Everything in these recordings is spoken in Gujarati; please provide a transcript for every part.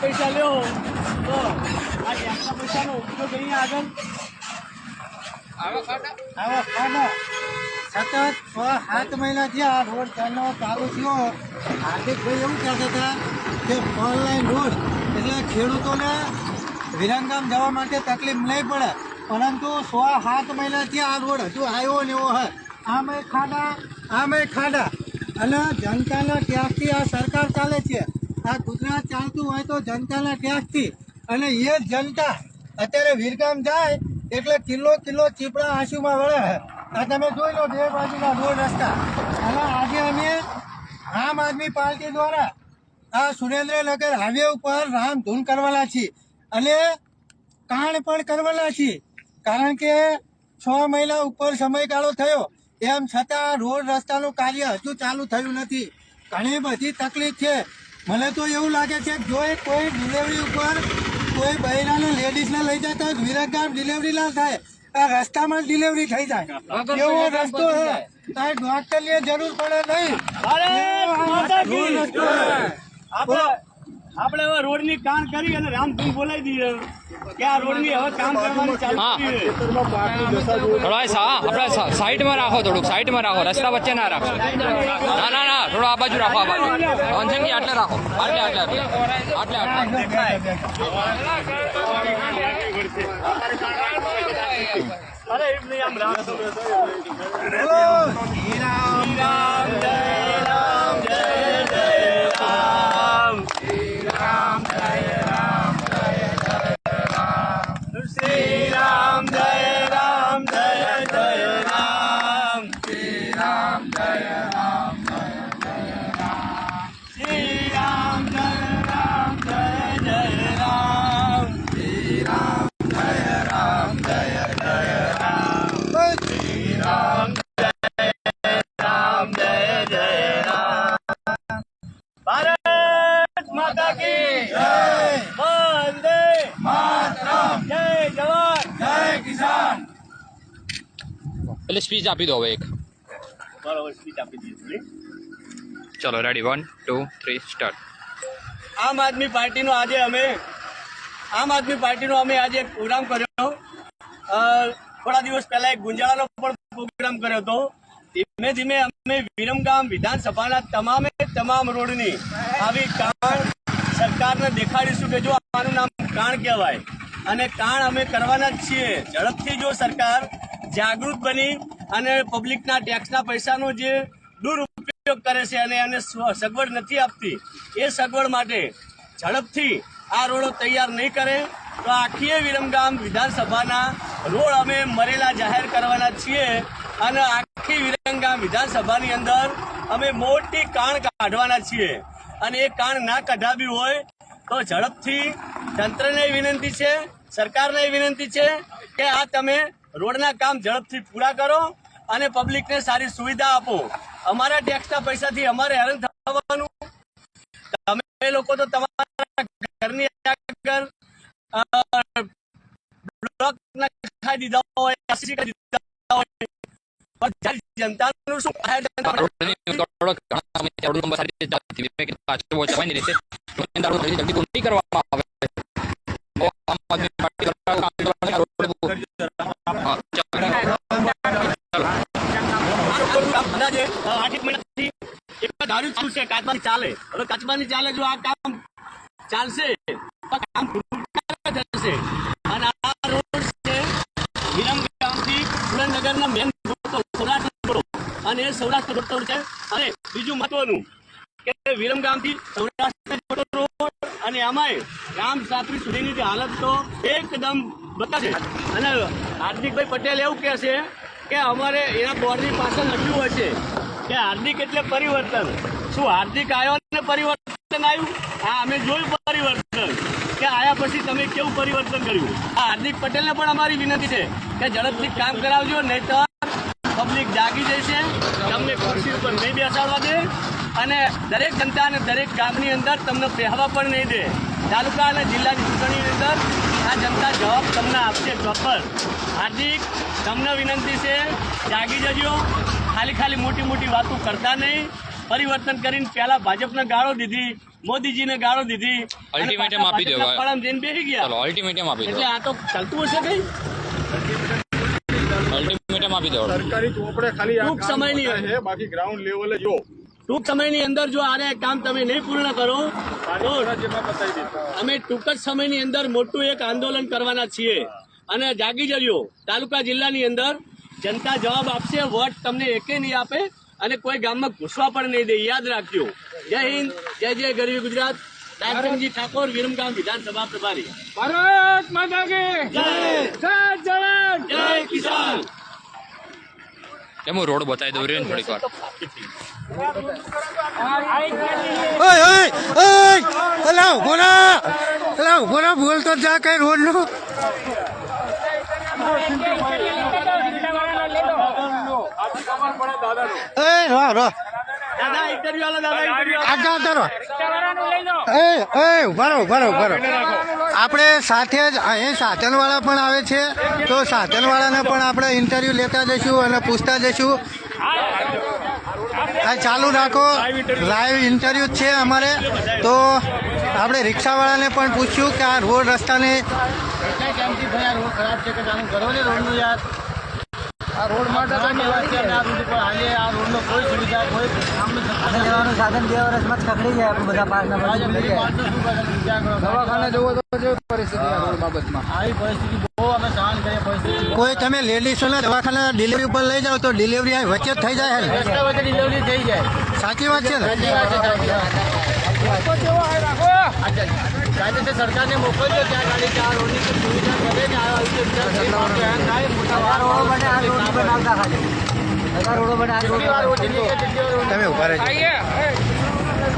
પૈસા લ્યો તો આ ટેક્સના પૈસાનો ઉપયોગ અહીંયા આગળ આવો ખાના. સતત છ સાત મહિના થયા રોડ ચાલનો ચાલુ થયો હાર્દિકભાઈ એવું કહેતા હતા કે ઓનલાઈન રોડ એટલે ખેડૂતોને વિરંગામ જવા માટે તકલીફ નહીં પડે. પરંતુ સો સાત મહિનાથી આ રોડ હજુ આવ્યો ને એવો હોય આમે ખાડા આમે ખાડા. અને જનતાના ટેક્સથી આ સરકાર ચાલે છે. આ ગુજરાત ચાલતું હોય તો જનતાના ટેક્સથી અને એ જનતા અત્યારે વિરગામ જાય એટલે કિલ્લો કિલ્લો ચીપડા આંસુમાં વળે. આ તમે જોઈ લો બે બાજુના રોડ રસ્તા. અને આજે અમે આમ આદમી પાર્ટી દ્વારા આ સુરેન્દ્રનગર હાઈવે ઉપર રામધૂન કરવાના છીએ. અને કાણ પણ કરવાના છીએ કારણ કે છ મહિના ઉપર સમયગાળો થયો. એમ છતાં રોડ રસ્તાનું કાર્ય હજુ ચાલુ થયું નથી. ઘણી બધી તકલીફ છે. મને તો એવું લાગે છે જો કોઈ ડિલિવરી ઉપર કોઈ બહેરાને લેડીઝને લઈ જતા હોય તો વિરગામ ડિલિવરી ના થાય. આ રસ્તામાં જ ડિલિવરી થઈ જાય. એવો રસ્તો છે. તારે ડોક્ટરની જરૂર પડે નહીં. આપણે આપણે હવે રોડની કામ કરી અને રામધૂન બોલાવી દઈએ કે આ રોડની હવે કામ કરવાની ચાલુ. થોડા આપણે સાઈડમાં રાખો થોડુંક સાઈડમાં રાખો રસ્તા વચ્ચે ના રાખો. ના ના ના થોડો આ બાજુ રાખો આ બાજુ. અંજનજી આટલે રાખો. આટલે આટલે આટલે. આટલે અરે એમ નહીં આમ રામ. રામ. એટલે સ્પીચ આપી દો હવે એક. બરાબર સ્પીચ આપી દીધી ચલો ready one two three start Aam Aadmi પાર્ટીનો આજે અમે આમ આદમી પાર્ટીનો અમે આજે એક પ્રોગ્રામ કર્યો. થોડા દિવસ પહેલા એક ગુંજાળાનો પણ પ્રોગ્રામ કર્યો હતો. ધીમે ધીમે અમે વિરમગામ વિધાનસભાના તમામે તમામ રોડની આવી કાણ સરકારને દેખાડીશું કે જો આનું નામ કાણ કહેવાય. અને કાણ અમે કરવાના જ છીએ. ઝડપથી જો સરકાર જાગૃત બની અને પબ્લિકના ટેક્સના પૈસાનો જે દુરુપયોગ કરે છે અને એને સગવડ નથી આપતી, એ સગવડ માટે ઝડપથી આ રોડો તૈયાર નહીં કરે, તો આખીએ વિરમગામ વિધાનસભાના રોડ અમે મરેલા જાહેર કરવાના છીએ અને આખી વિરમગામ વિધાનસભાની અંદર અમે મોટી કાણ કાઢવાના છીએ. અને એ કાણ ના કઢાવી હોય તો ઝડપથી તંત્રને વિનંતી છે, સરકારને વિનંતી છે કે આ તમે રોડના કામ ઝડપથી પૂરા કરો અને પબ્લિકને સારી સુવિધા આપો. અમારા ટેક્સના પૈસાથી અમારે હેરાન થવાનું. તમે લોકો તો તમારા ઘરની આગળ દીધા હોય દીધા હોય. જનતાનું શું જાહેર જનતા રોડની થોડો ઘણા સમય થોડું નંબર સારી રીતે ચાલતી હતી. મેં કીધું પાછળ બહુ જવાની રીતે રોડની અંદર જલ્દી જલ્દી પૂરું નહીં કરવામાં આવે તો આમ આદમી પાર્ટી દ્વારા કામ કરવાનું રોડ પૂરું. હા, ચાલો. અંદાજે આઠ એક મહિનાથી એક જ ધાર્યું ચાલુ છે કાચબાની ચાલે હવે કાચબાની ચાલે જો આ કામ ચાલશે તો કામ પૂરું ક્યારે થશે અને આ રોડ છે વિરમગામથી સુરેન્દ્રનગરના મેન સૌરાષ્ટ્ર રોડ અને સૌરાષ્ટ્ર ઘટતો છે. અને બીજું મહત્વનું કે વિરમગામથી સૌરાષ્ટ્ર અને આમાંય રામ સાત્રી સુધીની જે હાલત તો એકદમ બતાવે અને હાર્દિકભાઈ પટેલ એવું કહે છે કે અમારે એના બોર્ડની પાછળ લખ્યું હોય છે કે હાર્દિક એટલે પરિવર્તન. શું હાર્દિક આવ્યો ને પરિવર્તન આવ્યું હા, અમે જોયું પરિવર્તન. કે આયા પછી તમે કેવું પરિવર્તન કર્યું? આ હાર્દિક પટેલને પણ અમારી વિનંતી છે કે ઝડપથી કામ કરાવજો નહીં તો પબ્લિક જાગી જશે. તમને ખુરશી ઉપર નહીં બેસાડવા દે. અને દરેક જનતા અને દરેક ગામની અંદર તમને પહેરવા પણ નહીં દે. તાલુકા અને જિલ્લાની ચૂંટણીની અંદર આ જનતા જવાબ તમને આપશે પ્રોપર હાર્દિક તમને વિનંતી છે જાગી જજો. ખાલી ખાલી મોટી મોટી વાતો કરતા નહીં. પરિવર્તન કરીને પહેલા ભાજપને ગાળો દીધી મોદીજીને ગાળો દીધી. અને આપી દો ભાજપના જઈને બેસી ગયા. અલ્ટિમેટમ આપી એટલે આ તો ચાલતું હશે કઈ? અલ્ટિમેટમ આપી સરકારી ચોપડે ખાલી ટૂંક કામ સમયની બાકી ગ્રાઉન્ડ લેવલે જો. ટૂંક સમયની અંદર જો આને કામ તમે નહીં પૂર્ણ કરો તો અમે ટૂંક જ સમયની અંદર મોટું એક આંદોલન કરવાના છીએ. અને જાગી જજો તાલુકા જિલ્લાની અંદર જનતા જવાબ આપશે વોટ તમને એકે નહીં આપે અને કોઈ ગામમાં ઘૂસવા પણ નહીં દે યાદ રાખજો. જય હિન્દ જય જય ગરવી ગુજરાત. દાનસિંહજી ઠાકોર વિરમગામ વિધાનસભા પ્રભારી. ભારત માતા કે જય. જય. જય કિસાન. એમ રોડ બતાવી દઉં રે ને થોડીક વાર. ઓય ઓય ઓય અલા ઊભો ના અલા ઊભો ના બોલ તો જા કઈ રોડનું એ રો રો. દાદા ઇન્ટરવ્યુ આલો દાદા ઇન્ટરવ્યુ આગળ તારો એ એ ઊભા રહો ઊભા રહો ઊભા રહો. આપણે સાથે જ, અહીં સાધનવાળા પણ આવે છે. તો સાધનવાળાને પણ આપણે ઇન્ટરવ્યૂ લેતા જઈશું અને પૂછતા જઈશું. આ ચાલુ રાખો. લાઈવ ઇન્ટરવ્યુ છે અમારે. તો આપણે રિક્ષાવાળાને પણ પૂછ્યું કે આ રોડ રસ્તાને રોડ માટે કોઈ સુવિધા, કોઈ જવાનું સાધન બે વર્ષમાં જ ખકડી જાય આપણે બધા પાસના જાય. દવાખાને જવું તો જે પરિસ્થિતિ આ બાબતમાં. આવી પરિસ્થિતિ બહુ અમે સહન કરીએ પરિસ્થિતિ કોઈ તમે લેડીઝોને દવાખાના ડિલિવરી ઉપર લઈ જાઓ તો ડિલિવરી અહીં વચ્ચે જ થઈ જાય રસ્તા વચ્ચે ડિલિવરી થઈ જાય. સાચી વાત છે ને? કાયદેસર સરકારને મોકલજો ત્યાં ગાડી ચાર રોડની સુવિધા કરે ને આ રીતે વિચાર કરી આપણે આ થાય મોટા રોડો બને આ રોડ બનાવતા ખાલી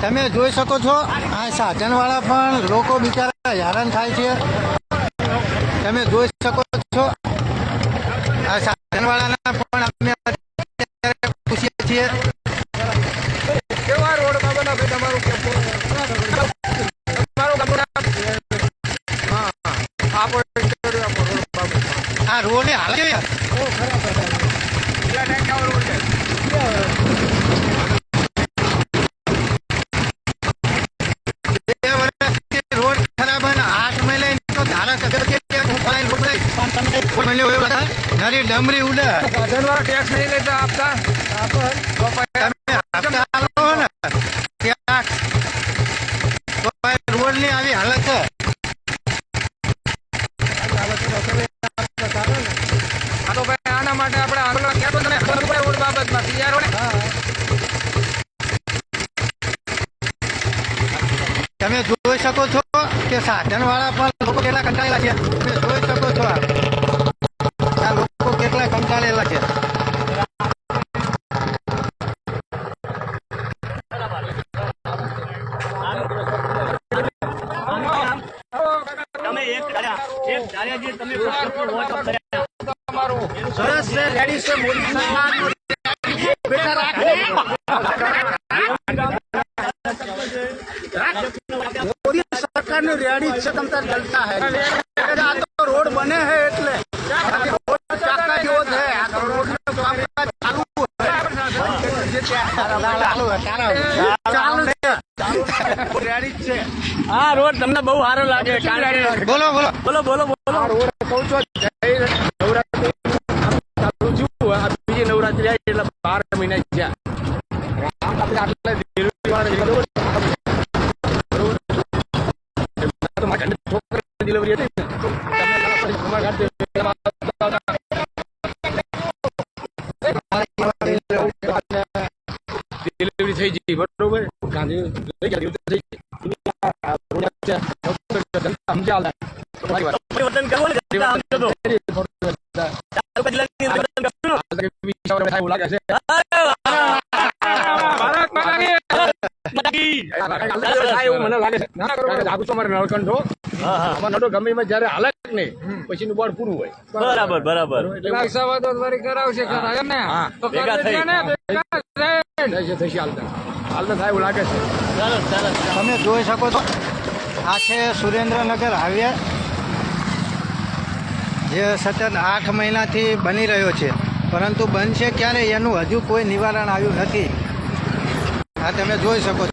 તમે જોઈ શકો છો, આ સાધનવાળા પણ લોકો બિચારા હેરાન થાય છે. તમે જોઈ શકો ડમરી ઉડે. સાધનવાળા ટેક્સ નહીં લેતા આપતા. તમે હાલત છે. તો આના માટે આપણે આંદોલન કહેતો તને ખબર પડે બાબતમાં તમે જોઈ શકો છો કે સાધન વાળા પણ લોકો કેટલા કંટાળેલા છે. તમે જોઈ શકો છો આ. આ લોકો કેટલા કંટાળેલા છે તમે એક ધાર્યા એક ધાર્યા જે તમે ભાજપનો વોટ કર્યા સરસ છે મોદી સરકાર મોદી સરકારનું રેડી છે તમ તાર જલતા હે. આ તો રોડ બને હે એટલે. રોડ ચાકા જેવો છે આ તો રોડનું કામકાજ ચાલુ છે ચાલુ હે, ચાલુ રોડ તમને બહુ સારો લાગે બોલો બોલો. બોલો બોલો બોલો. રોડ કહું છું જય નવરાત્રી ચાલુ થયું આ બીજી નવરાત્રી આવી એટલે બાર મહિના થયા આપણે આટલા delivery હતી ડિલિવરી થઈ ગઈ બરોબર. ગાંધી લઈ ગયા થઈ ગઈ. વાત પરિવર્તન કરવું ને જનતા સમજો તો. તાલુકા જિલ્લાની અંદર પરિવર્તન કરવું ને. બાકી. પછી નું બોર્ડ પૂરું હોય બરાબર બરાબર હા. ભેગા થઈ થશે થશે હાલતા હાલતા થાય એવું લાગે છે સરસ સરસ તમે જોઈ શકો છો, આ છે સુરેન્દ્રનગર હાઈવે, જે સતત આઠ મહિનાથી બની રહ્યો છે પરંતુ બનશે ક્યારે? એનું હજુ કોઈ નિવારણ આવ્યું નથી. આ તમે જોઈ શકો છો.